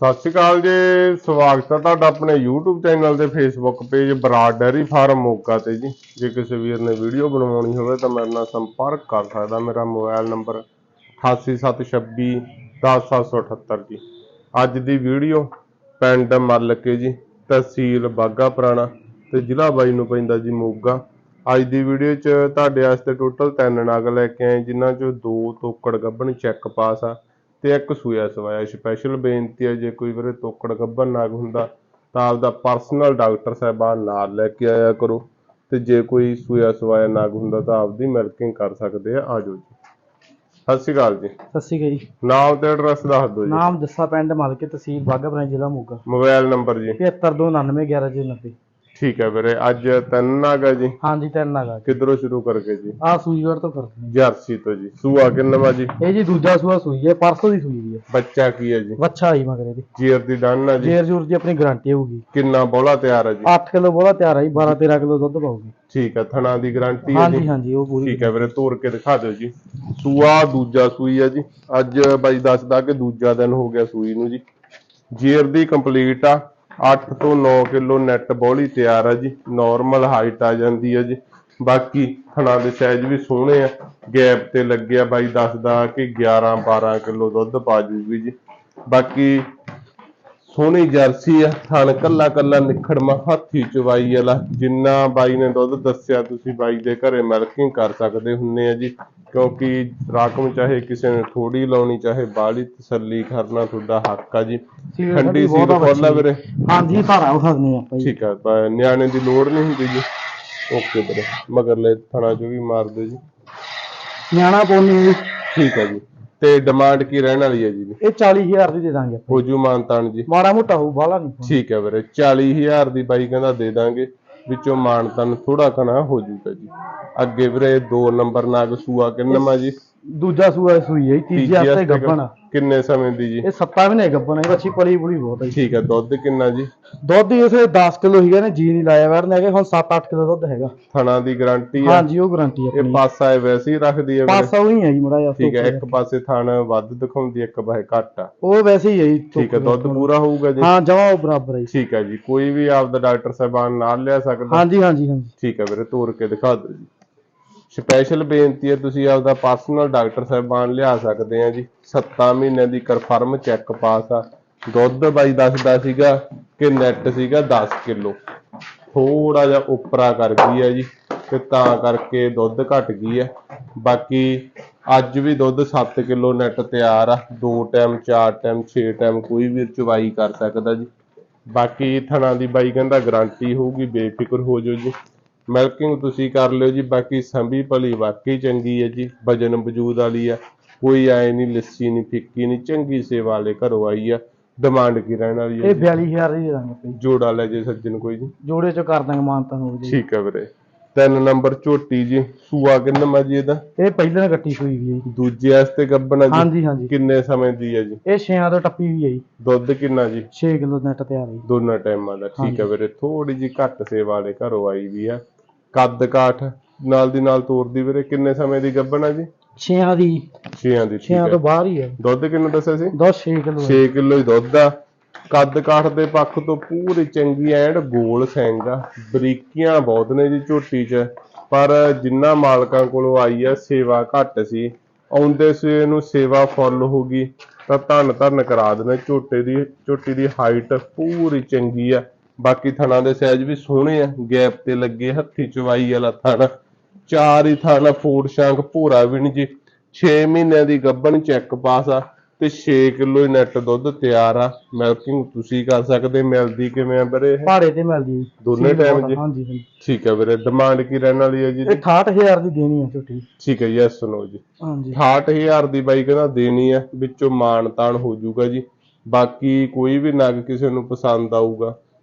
ਸਤਿ ਸ਼੍ਰੀ ਅਕਾਲ ਜੀ, ਸਵਾਗਤ ਹੈ ਤੁਹਾਡਾ ਆਪਣੇ YouTube ਚੈਨਲ ਤੇ Facebook page Brar dairy farm Moga ਤੇ ਜੀ। ਜੇ ਕਿਸੇ ਵੀਰ ਨੇ ਵੀਡੀਓ ਬਣਵਾਉਣੀ ਹੋਵੇ ਤਾਂ ਮੇਰੇ ਨਾਲ ਸੰਪਰਕ ਕਰ ਸਕਦਾ, ਮੇਰਾ ਮੋਬਾਈਲ ਨੰਬਰ 88726 10778 ਜੀ। ਅੱਜ ਦੀ ਵੀਡੀਓ ਪਿੰਡ ਮੱਲਕੇ ਜੀ, ਤਹਿਸੀਲ ਬਾਗਾ ਪੁਰਾਣਾ ਤੇ ਜ਼ਿਲ੍ਹਾ ਬਾਈ ਨੂੰ ਪੈਂਦਾ ਜੀ ਮੋਗਾ। ਅੱਜ ਦੀ ਵੀਡੀਓ 'ਚ ਤੁਹਾਡੇ ਵਾਸਤੇ ਟੋਟਲ ਤਿੰਨ ਨਗ ਲੈ ਕੇ ਆਏ, ਜਿਨ੍ਹਾਂ 'ਚੋਂ ਦੋ ਤੋਕੜ ਗੱਭਣ ਚੈੱਕ ਪਾਸ ਆ। ਤੇ ਇੱਕ ਸੂਆ ਸਵਾਇਆ। ਸਪੈਸ਼ਲ ਬੇਨਤੀ ਹੈ ਜੇ ਕੋਈ ਵੀਰੇ ਤੋਕੜ ਗੱਭਣ ਨਗ ਹੁੰਦਾ ਤਾਂ ਆਪਦਾ ਪਰਸਨਲ ਡਾਕਟਰ ਸਾਹਿਬਾਨ ਨਾਲ ਲੈ ਕੇ ਆਇਆ ਕਰੋ। ਤੇ ਜੇ ਕੋਈ ਸੂਆ ਸਵਾਇਆ ਨਗ ਹੁੰਦਾ ਤਾਂ ਆਪਦੀ ਮਿਲਕਿੰਗ ਕਰ ਸਕਦੇ ਆ। ਆਜੋ ਜੀ। ਸਤਿ ਸ਼੍ਰੀ ਅਕਾਲ ਜੀ। ਸਤਿ ਸ਼੍ਰੀ ਅਕਾਲ ਜੀ। ਨਾਮ ਤੇ ਐਡਰੈਸ ਦੱਸ ਦਿਓ ਜੀ। ਨਾਮ ਜੱਸਾ ਪਿੰਡ ਮਲਕੇ ਤਹਿਸੀਲ ਬਾਘਾਪੁਰਾ ਜ਼ਿਲ੍ਹਾ ਮੋਗਾ। ਮੋਬਾਈਲ ਨੰਬਰ ਜੀ। 7529911090 ਠੀਕ ਹੈ ਵੀਰੇ ਅੱਜ ਤਿੰਨ ਨਗ ਜੀ। ਹਾਂਜੀ ਤਿੰਨ ਨਾਗਾ ਕਿੱਧਰੋਂ ਸ਼ੁਰੂ ਕਰਕੇ ਜੀ? ਆ ਸੂਈਗੜ ਤੋਂ ਕਰਦੇ ਜਰਸੀ ਤੋਂ ਜੀ। ਸੂਆ ਕਿੰਨਵਾ ਜੀ? ਹਾਂ। ਇਹ ਜੀ ਦੂਜਾ ਸੂਆ ਸੂਈ ਹੈ ਪਰਸੋਂ ਦੀ ਸੂਈ ਹੈ। ਬੱਚਾ ਕੀ ਹੈ ਜੀ? ਵੱਛਾ ਆਈ ਮਗਰੇ ਦੀ ਜੀਰ ਦੀ ਡਨ ਆ ਜੀ। ਜੇਰ ਜੂਰ ਦੀ ਆਪਣੀ ਗਾਰੰਟੀ ਹੋਊਗੀ। ਕਿੰਨਾ ਬੋਲਾ ਤਿਆਰ ਹੈ ਜੀ? 8 ਕਿਲੋ ਬੋਲਾ ਤਿਆਰ ਆਈ 12 13 ਕਿਲੋ ਦੁੱਧ ਪਾਊਗੀ। ਠੀਕ ਹੈ ਥਣਾ ਦੀ ਗਾਰੰਟੀ ਹੈ ਹਾਂਜੀ ਜੀ। ਹਾਂਜੀ ਉਹ ਪੂਰੀ ਠੀਕ ਹੈ ਵੀਰੇ ਤੋੜ ਕੇ ਦਿਖਾ ਦਿਓ ਜੀ। ਸੂਆ ਦੂਜਾ ਸੂਈ ਹੈ ਜੀ। ਅੱਜ ਬਾਈ ਦੱਸਦਾ ਕਿ ਦੂਜਾ ਦਿਨ ਹੋ ਗਿਆ ਸੂਈ ਨੂੰ ਜੀ। ਜੀਰ ਦੀ ਕੰਪਲੀਟ ਆ। 8 ਤੋਂ 9 ਕਿਲੋ ਨੈਟ ਬੋਲੀ ਤਿਆਰ ਆ ਜੀ। ਨਾਰਮਲ ਹਾਈਟ ਆ ਜਾਂਦੀ ਹੈ ਜੀ। ਬਾਕੀ ਥਣਾ ਦੇ ਸਾਈਜ਼ ਵੀ ਸੋਹਣੇ ਆ। ਗੈਪ ਤੇ ਲੱਗਿਆ ਬਾਈ ਦੱਸਦਾ ਕਿ 11 12 ਕਿਲੋ ਦੁੱਧ ਪਾ ਜੂਗੀ ਜੀ। ਬਾਕੀ ਸੋਹਣੀ ਜਰਸੀ ਆ। ਥਣ ਕੱਲਾ ਕੱਲਾ ਨਿਖੜਮਾ ਹੱਥੀ ਚਵਾਈ ਵਾਲਾ। ਜਿੰਨਾ ਬਾਈ ਨੇ ਦੁੱਧ ਦੱਸਿਆ, ਤੁਸੀਂ ਬਾਈ ਦੇ ਘਰੇ ਮਿਲਕਿੰਗ ਕਰ ਸਕਦੇ ਹੁੰਨੇ ਆ ਜੀ। ਕਿਉਂਕਿ ਰਕਮ ਚਾਹੇ ਕਿਸੇ ਨੇ ਥੋੜੀ ਲਾਉਣੀ ਚਾਹੇ ਬਾਲੀ ਤਸੱਲੀ ਕਰਨਾ ਤੁਹਾਡਾ ਹੱਕ ਆ ਜੀ। ਠੰਡੀ ਸਾਡੀ ਸੀਲ ਬਹੁਤ ਖੋਲਾ ਵੀਰੇ। ਹਾਂਜੀ ਧਾਰਾ ਉਹ ਸਕਦੇ ਆਪਾਂ ਜੀ। ਠੀਕ ਆ ਤਾਂ ਨਿਆਣੇ ਦੀ ਲੋੜ ਨਹੀਂ ਹੁੰਦੀ ਜੀ। ਓਕੇ ਵੀਰੇ ਮਗਰਲੇ ਥਣਾ ਜੋ ਵੀ ਮਾਰ ਦਿਓ ਜੀ। ਨਿਆਣਾ ਪੋਨੀ ਜੀ। ਠੀਕ ਹੈ ਜੀ। ਤੇ ਡਿਮਾਂਡ ਕੀ ਰਹਿਣ ਵਾਲੀ ਹੈ ਜੀ? ਦੀ? ਇਹ 40000 ਦੀ ਦੇ ਦਾਂਗੇ ਆਪਾਂ। ਹੋ ਜੂ ਮਾਨਤਾਨ ਜੀ। ਮਾੜਾ ਮੋਟਾ ਹੋਊ ਬਾਹਲਾ ਨਹੀਂ ਠੀਕ ਹੈ ਵੀਰੇ 40000 ਦੀ ਬਾਈ ਕਹਿੰਦਾ ਦੇ ਦਾਂਗੇ। ਵਿੱਚੋਂ ਮਾਨਤਨ ਥੋੜਾ ਕਣਾ ਹੋ ਜੂਗਾ ਜੀ। ਅੱਗੇ ਵੀਰੇ ਦੋ ਨੰਬਰ ਨਾਗ ਸੂਆ ਕਿੰਨਮਾ ਜੀ? ਦੂਜਾ ਸੂਆ ਸੂਈ ਹੈ ਜੀ, ਤੀਜੇ ਹਫ਼ਤੇ ਗੱਭਣ ਆ। ਕਿੰਨੇ ਸਮੇਂ ਦੀ ਜੀ? ਇਹ ਸੱਤਾਂ ਮਹੀਨੇ ਗੱਭਣ ਹੈ ਬੱਚੀ ਪਲੀ ਪੁਲੀ ਬਹੁਤ ਹੈ ਜੀ। ਠੀਕ ਹੈ ਦੁੱਧ ਕਿੰਨਾ ਜੀ? ਦੁੱਧ ਹੀ ਉਸੇ 10 ਕਿਲੋ ਸੀਗਾ ਨੇ ਜੀ ਨਹੀਂ ਲਾਇਆ ਵੜਨ ਹੈਗੇ ਹੁਣ 7-8 ਕਿਲੋ ਦੁੱਧ ਹੈਗਾ। ਥਣਾ ਦੀ ਗਾਰੰਟੀ ਹੈ ਹਾਂਜੀ ਉਹ ਗਾਰੰਟੀ ਇਹ ਆਪਣੀ। ਪਾਸਾ ਹੈ ਵੈਸੇ ਹੀ ਰੱਖਦੀ ਹੈ ਵੀਰੇ? ਪਾਸਾ ਉਹੀ ਹੈ ਜੀ ਮੜਾ ਜਿਹਾ ਠੀਕ ਹੈ ਇੱਕ ਪਾਸੇ ਥਣ ਵੱਧ ਦਿਖਾਉਂਦੀ ਇੱਕ ਪਾਸੇ ਘੱਟ ਆ। ਉਹ ਵੈਸੇ ਹੀ ਹੈ ਜੀ ਠੀਕ ਹੈ ਦੁੱਧ ਪੂਰਾ ਹੋਊਗਾ ਜੀ? ਹਾਂ ਜਮਾ ਉਹ ਬਰਾਬਰ ਹੈ ਜੀ। ਠੀਕ ਹੈ ਜੀ ਕੋਈ ਵੀ ਆਪਦਾ ਡਾਕਟਰ ਸਾਹਿਬਾਨ ਨਾਲ ਲਿਆ ਸਕਦਾ। ਹਾਂਜੀ ਹਾਂਜੀ ਹਾਂਜੀ। ਠੀਕ ਹੈ ਵੀਰੇ ਤੋਰ ਕੇ ਦਿਖਾ ਦਿਓ ਜੀ। ਸਪੈਸ਼ਲ ਬੇਨਤੀ ਹੈ, ਤੁਸੀਂ ਆਪਦਾ ਪਰਸਨਲ ਡਾਕਟਰ ਸਾਹਿਬਾਨ ਲਿਆ ਸਕਦੇ ਆ ਜੀ। 7 ਮਹੀਨਿਆਂ ਦੀ ਕਨਫਰਮ ਚੈੱਕ ਪਾਸ ਆ। ਦੁੱਧ ਬਾਈ ਦੱਸਦਾ ਸੀਗਾ ਕਿ ਨੈਟ ਸੀਗਾ 10 ਕਿਲੋ। ਥੋੜਾ ਜਿਹਾ ਉਪਰਾ ਕਰ ਗਈ ਹੈ ਜੀ ਤੇ ਤਾਂ ਕਰਕੇ ਦੁੱਧ ਘਟ ਗਈ ਹੈ ਬਾਕੀ ਅੱਜ ਵੀ ਦੁੱਧ 7 ਕਿਲੋ ਨੈਟ ਤਿਆਰ ਆ। ਦੋ ਟਾਈਮ ਚਾਰ ਟਾਈਮ 6 ਟਾਈਮ ਕੋਈ ਵੀ ਚਵਾਈ ਕਰ ਸਕਦਾ ਜੀ। ਬਾਕੀ ਥਣਾ ਦੀ ਬਾਈ ਕਹਿੰਦਾ ਗਾਰੰਟੀ ਹੋਊਗੀ, ਬੇਫਿਕਰ ਹੋ ਜਾਓ ਜੀ। ਮਿਲਕਿੰਗ ਤੁਸੀਂ ਕਰ ਲਿਓ ਜੀ ਬਾਕੀ ਸੰਭੀ ਭਲੀ ਵਾਕਈ ਚੰਗੀ ਹੈ ਜੀ ਵਜਨ ਵਜੂਦ ਵਾਲੀ ਆ। ਕੋਈ ਐ ਨਹੀਂ ਲੱਸੀ ਨਹੀਂ ਫਿੱਕੀ ਨਹੀਂ ਚੰਗੀ ਸੇਵਾ ਵਾਲੇ ਘਰੋਂ ਆਈ ਆ। ਡਿਮਾਂਡ ਕੀ ਰਹਿਣ ਵਾਲੀ ਹੈ ਇਹ ਜੀ? 42000 ਦੀ ਦੇ ਦਾਂਗੇ ਜੋੜਾ ਲੈ ਜੇ ਸੱਜਣ ਕੋਈ ਜੀ। ਜੋੜੇ ਚ ਕਰ ਦਾਂਗੇ ਮਾਨਤਾ ਨੂੰ ਜੀ। ਠੀਕ ਹੈ ਵੀਰੇ। ਤਿੰਨ ਨੰਬਰ ਝੋਟੀ ਜੀ ਸੂਆ ਕਿੰਨਾ ਮਾ ਜੀ ਇਹਦਾ? ਇਹ ਪਹਿਲਾਂ ਕੱਟੀ ਹੋਈ ਵੀ ਹੈ ਜੀ। ਦੂਜੇ ਵਾਸਤੇ ਗੱਬਣਾ ਜੀ? ਹਾਂਜੀ ਹਾਂਜੀ। ਕਿੰਨੇ ਸਮੇਂ ਦੀ ਹੈ ਜੀ? ਇਹ 6 ਤੋਂ ਟੱਪੀ ਵੀ ਹੈ ਜੀ। ਦੁੱਧ ਕਿੰਨਾ ਜੀ? 6 ਕਿਲੋ ਨੈਟ ਤਿਆਰ ਹੈ ਜੀ। ਦੋਨਾਂ ਟਾਈਮਾਂ ਦਾ। ਠੀਕ ਹੈ ਵੀਰੇ ਥੋੜੀ ਜੀ ਘੱਟ ਸੇਵਾ ਵਾਲੇ ਘਰੋਂ ਆਈ ਵੀ ਆ। ਕੱਦ ਕਾਠ ਨਾਲ ਦੀ ਨਾਲ ਤੋਰਦੀ ਵੀਰੇ ਕਿੰਨੇ ਸਮੇਂ ਦੀ ਗੱਬਣਾ ਜੀ? 6 ਦੀ। ਛੇਆਂ ਦੀ 6 ਠੀਕ ਤੋਂ ਹੈ। ਬਾਹਰ ਹੀ ਹੈ। ਦੁੱਧ ਕਿੰਨਾ ਦੱਸਿਆ ਸੀ? ਦੁੱਧ 6 ਕਿਲੋ 6 ਕਿਲੋ ਹੀ ਦੁੱਧ ਆ। ਕੱਦ ਕਾਠ ਦੇ ਪੱਖ ਤੋਂ ਪੂਰੀ ਚੰਗੀ ਐਂਡ ਗੋਲ ਸਿੰਘ ਆ। ਬਰੀਕੀਆਂ ਬਹੁਤ ਨੇ ਜੀ ਝੋਟੀ 'ਚ। ਪਰ ਜਿੰਨਾ ਮਾਲਕਾਂ ਕੋਲੋਂ ਆਈ ਆ ਸੇਵਾ ਘੱਟ ਸੀ। ਆਉਂਦੇ ਸਵੇ ਨੂੰ ਸੇਵਾ ਫੁੱਲ ਹੋ ਗਈ। ਤਾਂ ਧੰਨ ਧੰਨ ਕਰਾ ਦੇਣਾ ਝੋਟੇ ਦੀ ਝੋਟੀ ਦੀ ਹਾਈਟ ਪੂਰੀ ਚੰਗੀ ਆ। ਬਾਕੀ ਥਣਾ ਦੇ ਸਾਈਜ਼ ਵੀ ਸੋਹਣੇ ਆ ਗੈਪ ਤੇ ਲੱਗੇ ਹੱਥੀ ਚਵਾਈ ਵਾਲਾ ਥਣ। ਚਾਰ ਹੀ ਥਣ ਫੂਡ ਸ਼ਾਂਕ ਭੂਰਾ ਵੀ ਨਹੀਂ ਜੀ। 6 ਮਹੀਨਿਆਂ ਦੀ ਗੱਭਣ ਚੈੱਕ ਪਾਸ ਆ ਤੇ 6 ਕਿਲੋ ਨੈਟ ਦੁੱਧ ਤਿਆਰ ਆ। ਮਿਲਕਿੰਗ ਤੁਸੀਂ ਕਰ ਸਕਦੇ ਮਿਲਦੀ ਕਿਵੇਂ ਆ ਵੀਰੇ? ਭਾੜੇ ਤੇ ਮਿਲਦੀ ਦੋਨੇ ਬਹੁਤ- ਜੀ? ਹਾਂਜੀ ਹਾਂਜੀ। ਠੀਕ ਹੈ ਵੀਰੇ ਡਿਮਾਂਡ ਕੀ ਰਹਿਣ ਵਾਲੀ ਹੈ ਜੀ? ਇਹ 68000 ਦੀ ਦੇਣੀ ਹੈ ਝੋਟੀ ਠੀਕ ਹੈ ਯੈਸ ਸੁਣੋ ਜੀ। ਹਾਂਜੀ। 68000 ਦੀ ਬਾਈ ਕਹਿੰਦਾ ਦੇਣੀ ਆ ਵਿੱਚੋਂ ਮਾਣ ਤਾਣ ਹੋ ਜਾਊਗਾ ਜੀ। ਬਾਕੀ ਕੋਈ ਵੀ ਨਗ ਕਿਸੇ ਨੂੰ ਪਸੰਦ ਆਊਗਾ।